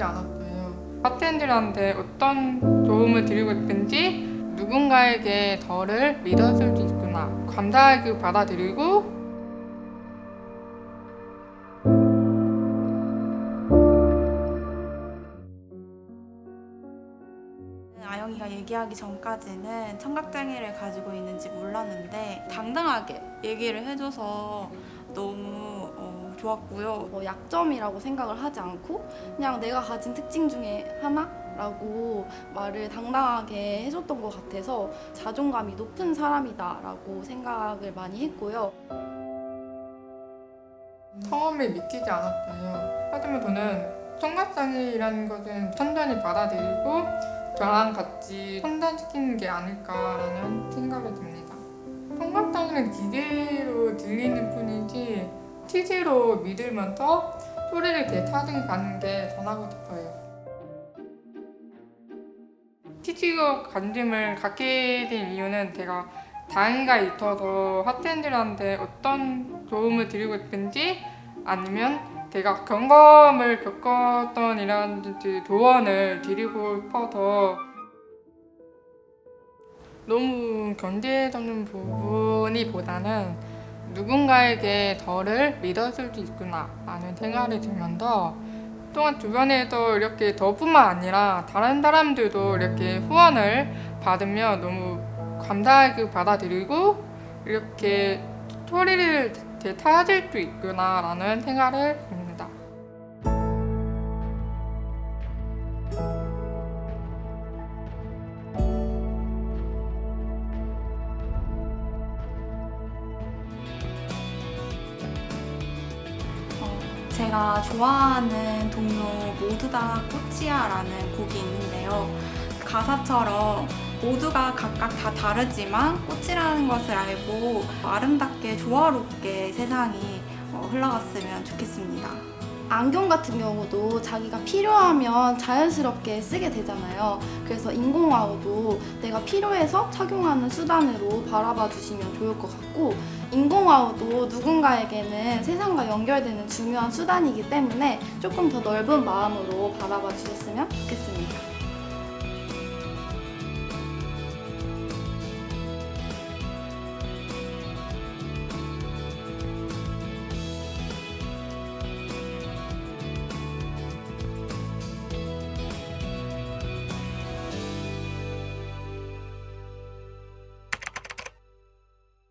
믿기지 않았어요. 파트너들한테 어떤 도움을 드리고 싶은지 누군가에게 저를 믿어줄 수 있구나. 감사하게 받아들이고 아영이가 얘기하기 전까지는 청각장애를 가지고 있는지 몰랐는데 당당하게 얘기를 해줘서 너무 어, 좋았고요. 뭐 약점이라고 생각을 하지 않고 그냥 내가 가진 특징 중에 하나라고 말을 당당하게 해줬던 것 같아서 자존감이 높은 사람이다라고 생각을 많이 했고요. 처음에 믿기지 않았어요. 하지만 저는 청각장애라는 것은 천천히 받아들이고 저랑 같이 판단시키는 게 아닐까라는 생각이 듭니다. 청각장애는 들리는 TG로 믿으면서 소리를 되찾은 가는 게 전하고 싶어요. TG로 관심을 갖게 된 이유는 제가 장애가 있어서 학생들한테 어떤 도움을 드리고 싶은지 아니면 제가 경험을 겪었던 이라든지 조언을 드리고 싶어서 너무 견제해주는 부분이 보다는 누군가에게 저를 믿어줄 수 있구나 라는 생각이 들면서 또한 주변에서 이렇게 저뿐만 아니라 다른 사람들도 이렇게 후원을 받으면 너무 감사하게 받아들이고 이렇게 소리를 되찾을 수 있구나라는 생각을 듭니다. 제가 좋아하는 동요 모두 다 꽃이야라는 곡이 있는데요. 가사처럼 모두가 각각 다 다르지만 꽃이라는 것을 알고 아름답게 조화롭게 세상이 어, 흘러갔으면 좋겠습니다. 안경 같은 경우도 자기가 필요하면 자연스럽게 쓰게 되잖아요. 그래서 인공와우도 내가 필요해서 착용하는 수단으로 바라봐 주시면 좋을 것 같고, 인공와우도 누군가에게는 세상과 연결되는 중요한 수단이기 때문에 조금 더 넓은 마음으로 바라봐 주셨으면 좋겠습니다.